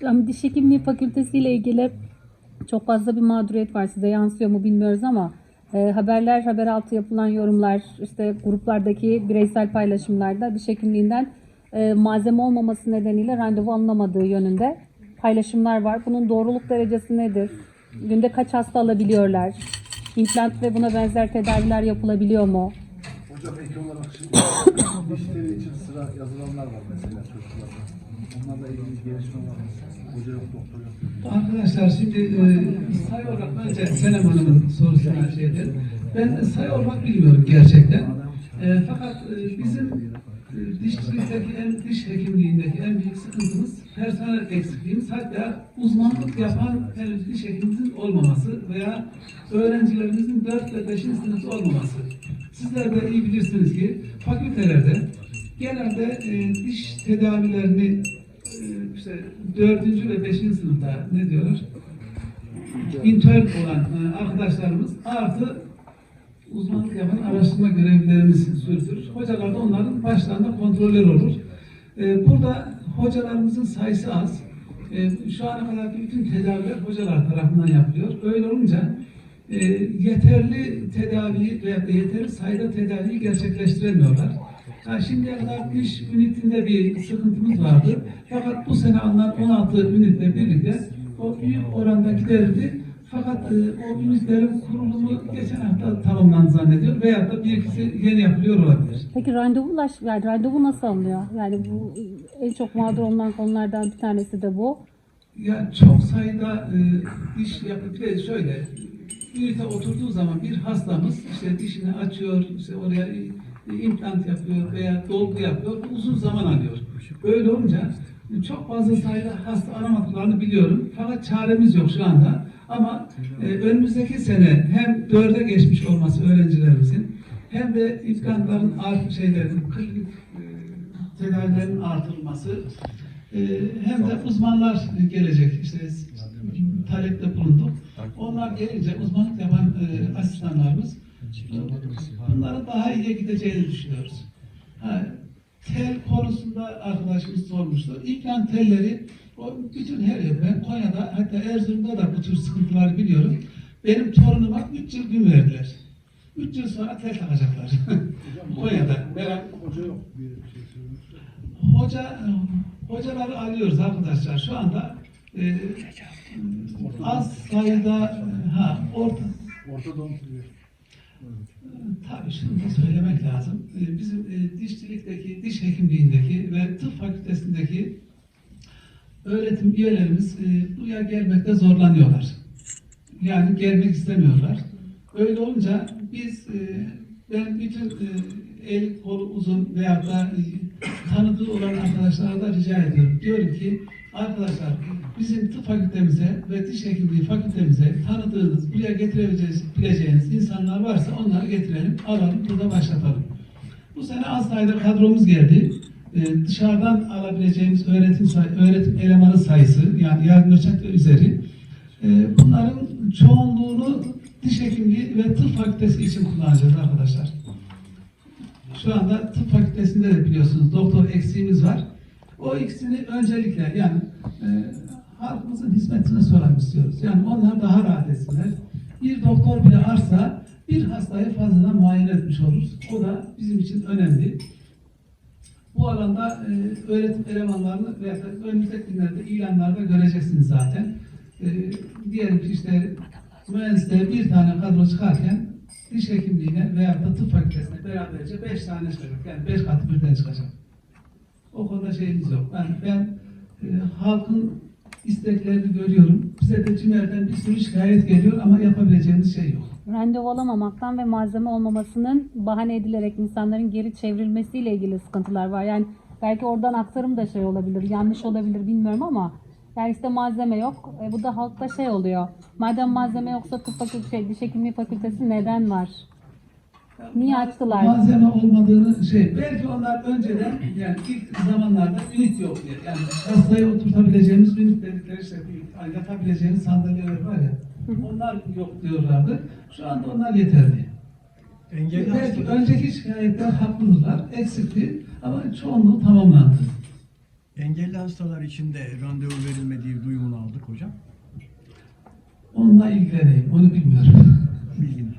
Hocam diş hekimliği fakültesi ile ilgili çok fazla bir mağduriyet var. Size yansıyor mu bilmiyoruz ama e, haberler, haber altı yapılan yorumlar, işte gruplardaki bireysel paylaşımlarda diş hekimliğinden e, malzeme olmaması nedeniyle randevu alınamadığı yönünde paylaşımlar var. Bunun doğruluk derecesi nedir? Günde kaç hasta alabiliyorlar? İmplant ve buna benzer tedaviler yapılabiliyor mu? Hocam ek olarak şimdi dişleri için sıra yazılanlar var mesela çocuklarda. Onlarla ilgili gelişme var? Hoca yok, doktor yok. Arkadaşlar şimdi e, sayı olarak önce Senem Hanım'ın sorusuna şeydir. Ben sayı olarak bilmiyorum gerçekten. E, fakat e, bizim e, dişçilikteki en diş hekimliğindeki en büyük sıkıntımız personel eksikliğimiz hatta uzmanlık yapan henüz diş hekimimizin olmaması veya öğrencilerimizin 4 ve 5. sınıfta olmaması. Sizler de iyi bilirsiniz ki fakültelerde genelde e, diş tedavilerini e, işte dördüncü ve beşinci sınıfta ne diyorlar? İntern olan e, arkadaşlarımız artı uzmanlık yapan araştırma görevlilerimiz sürdürür. Hocalar da onların başlarında kontroller olur. E, burada hocalarımızın sayısı az. E, şu ana kadar bütün tedaviler hocalar tarafından yapılıyor. Öyle olunca e, yeterli tedaviyi veya yeterli sayıda tedaviyi gerçekleştiremiyorlar. Ha, şimdiye kadar diş ünitinde bir sıkıntımız vardı. Fakat bu sene alınan 16 ünitle birlikte o büyük oranda giderildi. Fakat e, o ünitlerin kurulumu geçen hafta tamamlandı zannediyor. Veyahut da bir ikisi yeni yapılıyor olabilir. Peki randevulaş, yani randevu nasıl alınıyor? Yani bu en çok mağdur olunan konulardan bir tanesi de bu. Yani çok sayıda e, diş yapıp şöyle ünite oturduğu zaman bir hastamız işte dişini açıyor, işte oraya e, implant yapıyor veya dolgu yapıyor. Uzun zaman alıyor. Böyle olunca çok fazla sayıda hasta aramadıklarını biliyorum. Fakat çaremiz yok şu anda. Ama e, önümüzdeki sene hem dörde geçmiş olması öğrencilerimizin hem de implantların art şeylerin e, tedavilerin artırılması e, hem de uzmanlar gelecek. İşte talepte bulunduk. Onlar gelince uzmanlık yapan e, asistanlarımız bunların daha iyiye gideceğini düşünüyoruz. Ha, tel konusunda arkadaşımız sormuştu. İmplant telleri o bütün her yer. Ben Konya'da hatta Erzurum'da da bu tür sıkıntıları biliyorum. Benim torunuma 3 yıl gün verdiler. 3 yıl sonra tel takacaklar. Konya'da. Ben Hoca yok. Bir şey. Hoca hocaları alıyoruz arkadaşlar. Şu anda e, az sayıda e, ha orta Ortodont bir. Tabii şunu söylemek lazım. E, bizim e, dişçilikteki, diş hekimliğindeki ve tıp fakültesindeki öğretim üyelerimiz e, buraya gelmekte zorlanıyorlar. Yani gelmek istemiyorlar. Öyle olunca biz e, ben bütün el kolu uzun veya da e, tanıdığı olan arkadaşlara da rica ediyorum. Diyorum ki arkadaşlar bizim tıp fakültemize ve diş hekimliği fakültemize tanıdığınız, buraya getirebileceğiniz insanlar varsa onları getirelim, alalım, burada başlatalım. Bu sene az sayıda kadromuz geldi. Ee, dışarıdan alabileceğimiz öğretim say- öğretim elemanı sayısı yani yardım ve üzeri. Ee, bunların çoğunluğunu diş hekimliği ve tıp fakültesi için kullanacağız arkadaşlar. Şu anda tıp fakültesinde de biliyorsunuz doktor eksiğimiz var. O ikisini öncelikle yani e, halkımızın hizmetine sormak istiyoruz. Yani onlar daha rahat etsinler. Bir doktor bile arsa bir hastayı fazladan muayene etmiş oluruz. O da bizim için önemli. Bu alanda e, öğretim elemanlarını da önümüzdeki günlerde ilanlarda göreceksiniz zaten. E, diyelim ki işte mühendisliğe bir tane kadro çıkarken diş hekimliğine veya da tıp fakültesine beraberce beş tane çıkacak. Yani beş katı birden çıkacak. O konuda şeyimiz yok. Ben, ben e, halkın isteklerini görüyorum. Bize de CİMER'den bir sürü şikayet geliyor ama yapabileceğimiz şey yok. Randevu alamamaktan ve malzeme olmamasının bahane edilerek insanların geri çevrilmesiyle ilgili sıkıntılar var. Yani belki oradan aktarım da şey olabilir, yanlış olabilir bilmiyorum ama işte malzeme yok. E, bu da halkta şey oluyor. Madem malzeme yoksa tıp fakültesi, şey, diş hekimliği fakültesi neden var? Niye açtılar? Malzeme olmadığını şey, belki onlar önceden yani ilk zamanlarda ünit yok diye. Yani hastayı oturtabileceğimiz ünit dedikleri şey, yani yatabileceğimiz sandalyeler var ya. Onlar yok diyorlardı. Şu anda onlar yeterli. Engelli belki hastalar, önceki şikayetler haklılar, eksikti ama çoğunluğu tamamlandı engelli hastalar için de randevu verilmediği duyumunu aldık hocam. Onunla ilgileneyim, onu bilmiyorum. Bilgin